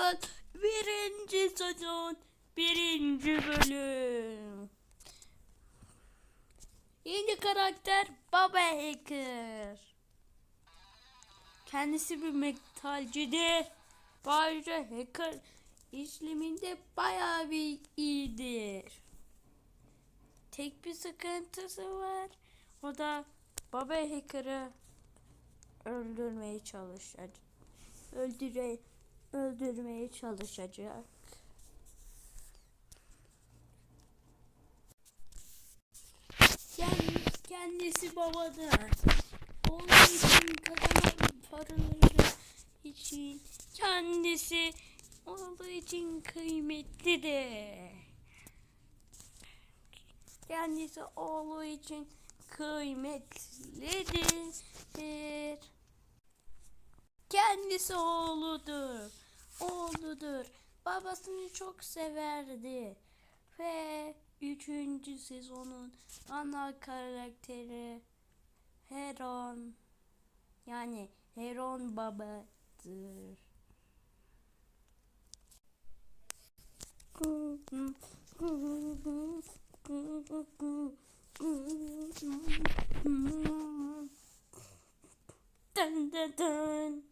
Marvel birinci sezon birinci bölüm. Yeni karakter Baba Hacker. Kendisi bir metalcidir. Ayrıca hacker işleminde bayağı bir iyidir. Tek bir sıkıntısı var. O da Baba Hacker'ı öldürmeye çalışacak. Öldüre öldürmeye çalışacak. Kend- kendisi babadır. Onun için kazanan paraları için kendisi olduğu için kıymetlidir. Kendisi oğlu için kıymetlidir. Kendisi oğludur. Oğludur. Babasını çok severdi. Ve üçüncü sezonun ana karakteri Heron. Yani Heron babadır. Dun dun dun.